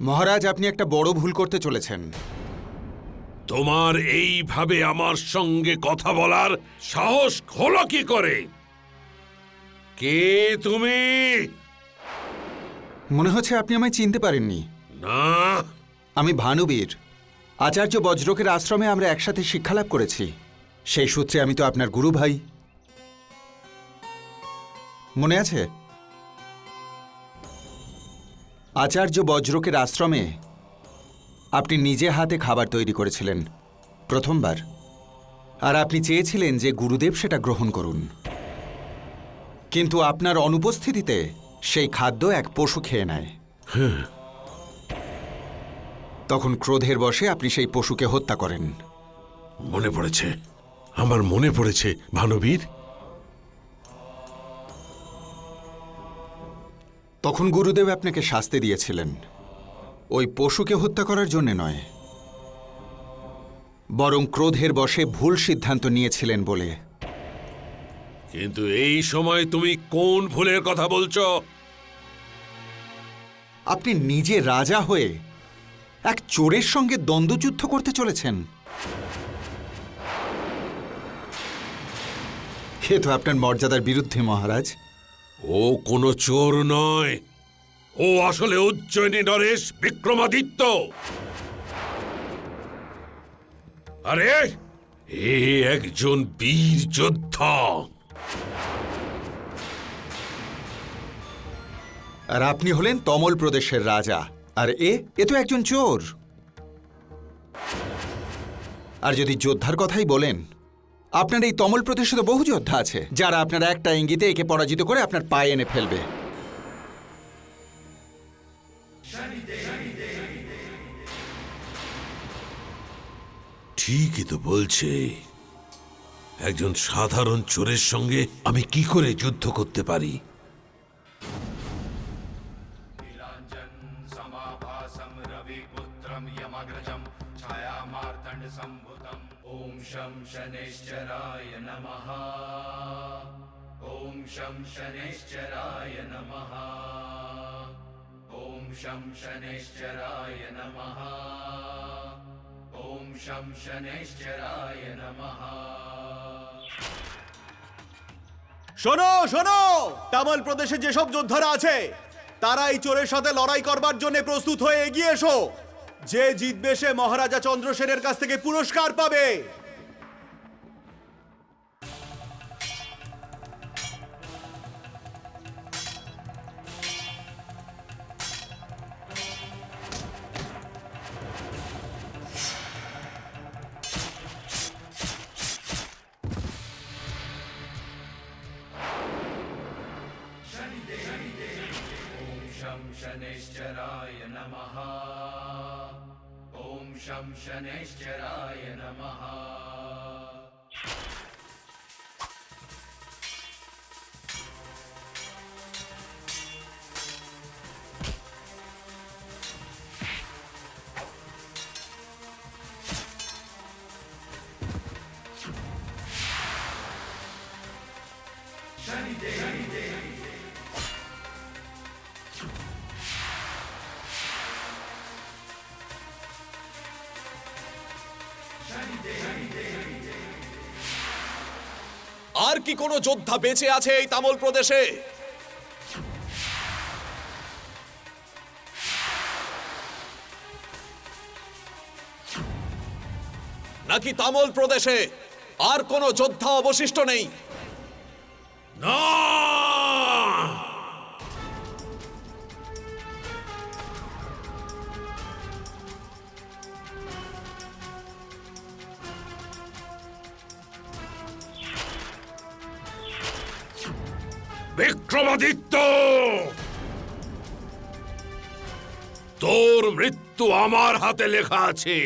মহারাজ, আপনি একটা বড় ভুল করতে চলেছেন। তোমার এইভাবে আমার সঙ্গে কথা বলার সাহস হলো কি করে? কে তুমি? মনে হচ্ছে আপনি আমায় চিনতে পারেননি। না। আমি ভানুবীর। আচার্য বজ্রকের আশ্রমে আমরা একসাথে শিক্ষালাভ করেছি। সেই সূত্রে আমি তো আপনার গুরু ভাই। মনে আছে? আচার্য বজ্রকের আশ্রমে আপনি নিজে হাতে খাবার তৈরি করেছিলেন প্রথমবার। আর আপনি চেয়েছিলেন যে গুরুদেব সেটা গ্রহণ করুন। কিন্তু আপনার অনুপস্থিতিতে সেই খাদ্য এক পশু খেয়ে নেয়। তখন ক্রোধের বশে আপনি সেই পশুকে হত্যা করেন। মনে পড়েছে। আমার মনে পড়েছে ভানুবীর। তখন গুরুদেব আপনাকে শাস্তি দিয়েছিলেন। ওই পশুকে হত্যা করার জন্য নয়। বরং ক্রোধের বশে ভুল সিদ্ধান্ত নিয়েছিলেন বলে কিন্তু এই সময় তুমি কোন ভুলের কথা বলছো? আপনি নিজে রাজা হয়ে এক চোরের সঙ্গে দ্বন্দ্বযুদ্ধ করতে চলেছেন। এ তো আপনার মর্যাদার বিরুদ্ধে মহারাজ। ও কোনো চোর নয়। ও আসলে উজ্জয়িনী নরেশ বিক্রমাদিত্য। আরে এ একজন বীর যোদ্ধা। আর আপনি হলেন তমল প্রদেশের রাজা। আর এ এ তো একজন চোর। আর যদি যোদ্ধার কথাই বলেন, আপনার এই তমল প্রদেশে তো বহু যোদ্ধা আছে, যারা আপনার একটা ইঙ্গিতে একে পরাজিত করে আপনার পায়ে এনে ফেলবে। ঠিকই তো বলছে। একজন সাধারণ চোরের সঙ্গে আমি কি করে যুদ্ধ করতে পারি? शं शनैश्चराय नमः ॐ शं शनैश्चराय नमः ॐ शं शनैश्चराय नमः ॐ शं शनैश्चराय नमः শোনো শোনো তামল প্রদেশে যেসব যোদ্ধারা আছে তারা এই চোরের সাথে লড়াই করবার জন্য প্রস্তুত হয়ে এগিয়ে এসো যে জিতবে সে মহারাজা চন্দ্রসেনের কাছ থেকে পুরস্কার পাবে शं शनैश्चराय नमः ॐ शं शनैश्चराय नमः আর কি কোনো যোদ্ধা বেঁচে আছে এই তামল প্রদেশে? নাকি তামল প্রদেশে আর কোনো যোদ্ধা অবশিষ্ট নেই? না! বিক্রমাদিত্য! তোর মৃত্যু আমার হাতে লেখা আছে।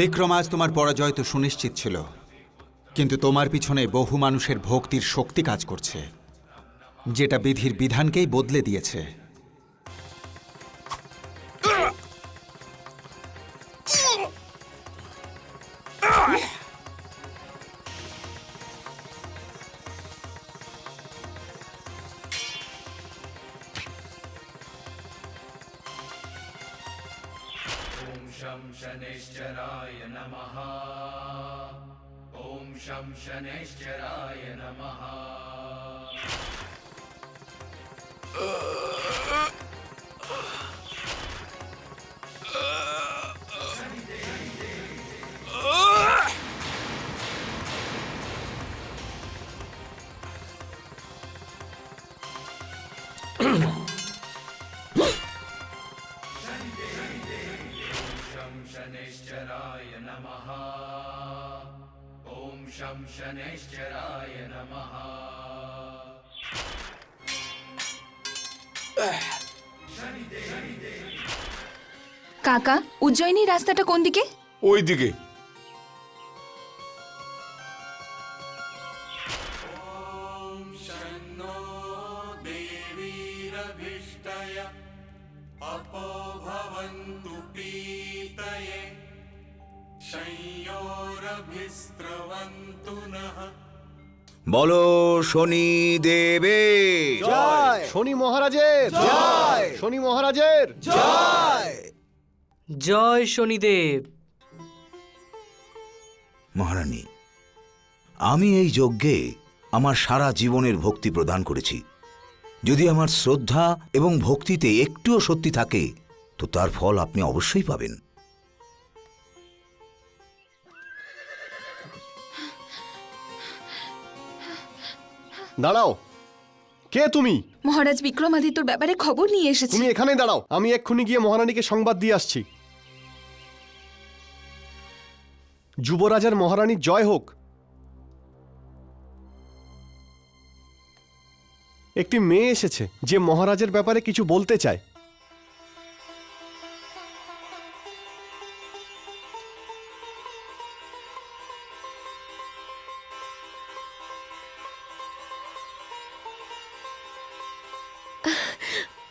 বিক্রম, আজ তোমার পরাজয় তো সুনিশ্চিত ছিল। কিন্তু তোমার পিছনে বহু মানুষের ভক্তির শক্তি কাজ করছে, যেটা বিধির বিধানকেই বদলে দিয়েছে। কাকা উজ্জয়িনী রাস্তাটা কোন দিকে? ওই দিকে বলো শনি দেবে। জয়। শনি মহারাজের। জয়। শনি মহারাজের। জয়। জয় শনিদেব। মহারানী আমি এই যজ্ঞে আমার সারা জীবনের ভক্তি প্রদান করেছি। যদি আমার শ্রদ্ধা এবং ভক্তিতে একটুও সত্যি থাকে তো তার ফল আপনি অবশ্যই পাবেন। দাঁড়াও। কে তুমি? মহারাজ বিক্রমাদিত্যর ব্যাপারে খবর নিয়ে এসেছি। তুমি এখানেই দাঁড়াও। আমি এক্ষুনি গিয়ে মহারানীকে সংবাদ দিয়ে আসছি। যুবরাজার মহারানীর জয় হোক। একটি মেয়ে এসেছে যে মহারাজের ব্যাপারে কিছু বলতে চায়।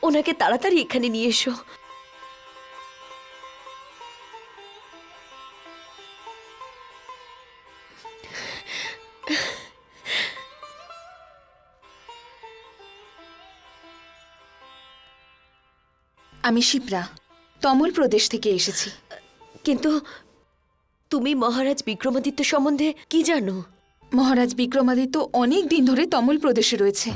ওনাকে তাড়াতাড়ি এখানে নিয়ে এসো। আমি শিপ্রা তমল প্রদেশ থেকে এসেছি। কিন্তু তুমি মহারাজ বিক্রমাদিত্য সম্বন্ধে কি জানো? মহারাজ বিক্রমাদিত্য অনেক দিন ধরে তমল প্রদেশে রয়েছে।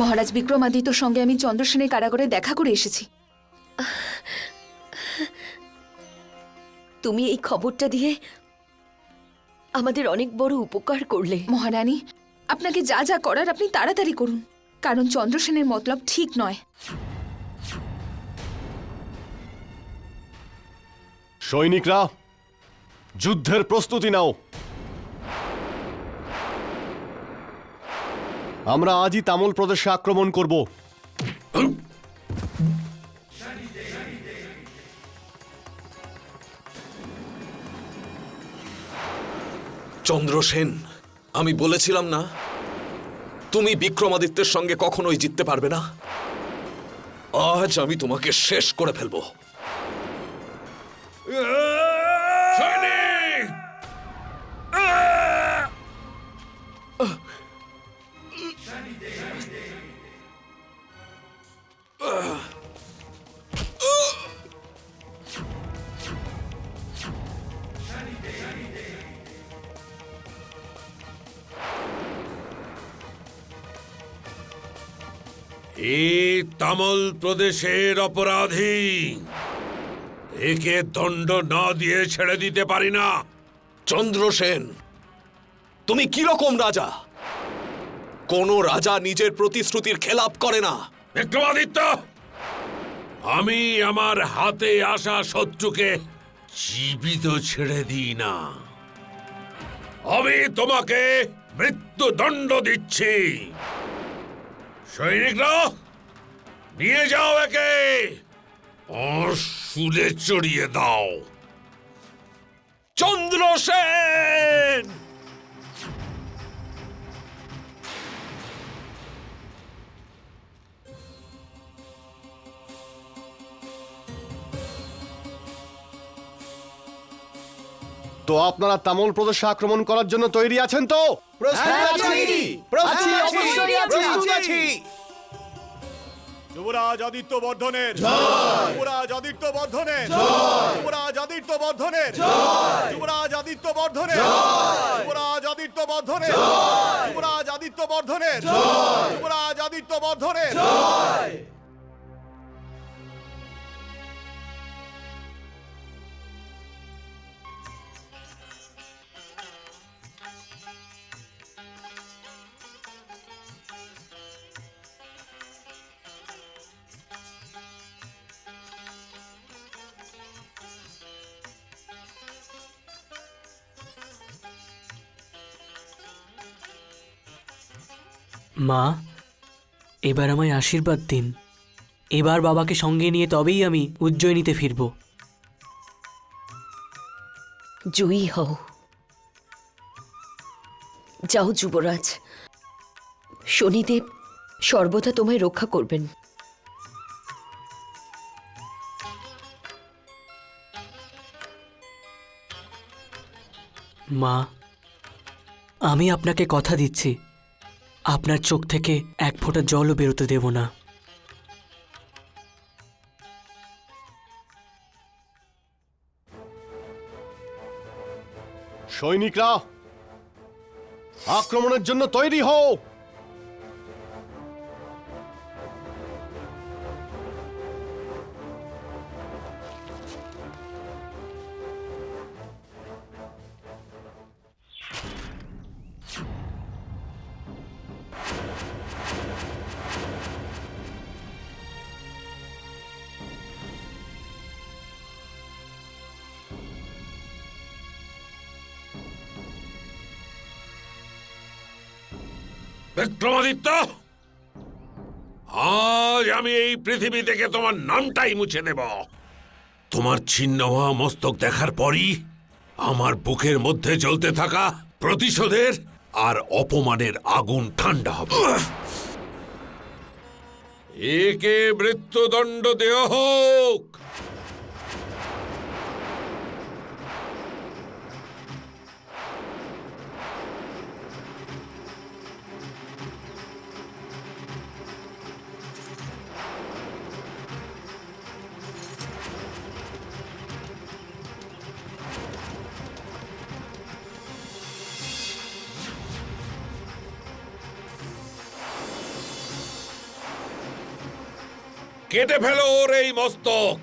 মহারাজ বিক্রমাদিত্যর সঙ্গে আমি চন্দ্রসেনের কারাগারে দেখা করে এসেছি। তুমি এই খবরটা দিয়ে আমাদের অনেক বড় উপকার করলে। মহারানী আপনাকে যা যা করার আপনি তাড়াতাড়ি করুন কারণ চন্দ্রসেনের মতলব ঠিক নয়। সৈনিকরা যুদ্ধের প্রস্তুতি নাও। আমরা আজই তামল প্রদেশে আক্রমণ করব। চন্দ্রসেন আমি বলেছিলাম না, তুমি বিক্রমাদিত্যের সঙ্গে কখনোই জিততে পারবে না। আজ আমি তোমাকে শেষ করে ফেলব। এই তামল প্রদেশের অপরাধী। একে দণ্ড না দিয়ে ছেড়ে দিতে পারি না। চন্দ্রসেন তুমি কীরকম রাজা? কোন রাজা নিজের প্রতিশ্রুতির খেলাপ করে না। বিক্রমাদিত্য আমি আমার হাতে আসা শত্রুকে জীবিত ছেড়ে দিই না। আমি তোমাকে মৃত্যুদণ্ড দিচ্ছি। সৈনিকরা নিয়ে যাও একে। সুরে চড়িয়ে দাও। চন্দ্রসেন তো আপনারা তামল প্রদেশে আক্রমণ করার জন্য তৈরি আছেন তো? যুবরাজ আদিত্য বর্ধনের যুবরাজ আদিত্য বর্ধনের যুবরাজ আদিত্য বর্ধনের যুবরাজ আদিত্য বর্ধনের যুবরাজ আদিত্য বর্ধনের যুবরাজ আদিত্য বর্ধনের যুবরাজ আদিত্য বর্ধনের মা এবার আমায় আশীর্বাদ দিন। এবার বাবাকে সঙ্গে নিয়ে তবেই আমি উজ্জয়িনীতে ফিরব। জয়ী হও। যাও যুবরাজ। শনিদেব সর্বদা তোমায় রক্ষা করবেন। মা আমি আপনাকে কথা দিচ্ছি। আপনার চোখ থেকে এক ফোঁটা জলও বেরোতে দেব না। সৈনিকরা আক্রমণের জন্য তৈরি হও। বিক্রমাদিত্য! আজ আমি এই পৃথিবী থেকে তোমার নামটাই মুছে দেব। তোমার ছিন্ন হওয়া মস্তক দেখার পরই আমার বুকের মধ্যে জ্বলতে থাকা প্রতিশোধের আর অপমানের আগুন ঠান্ডা হবে। একে মৃত্যুদণ্ড দেওয়া হোক! কেটে ফেলো ওর এই মস্তক।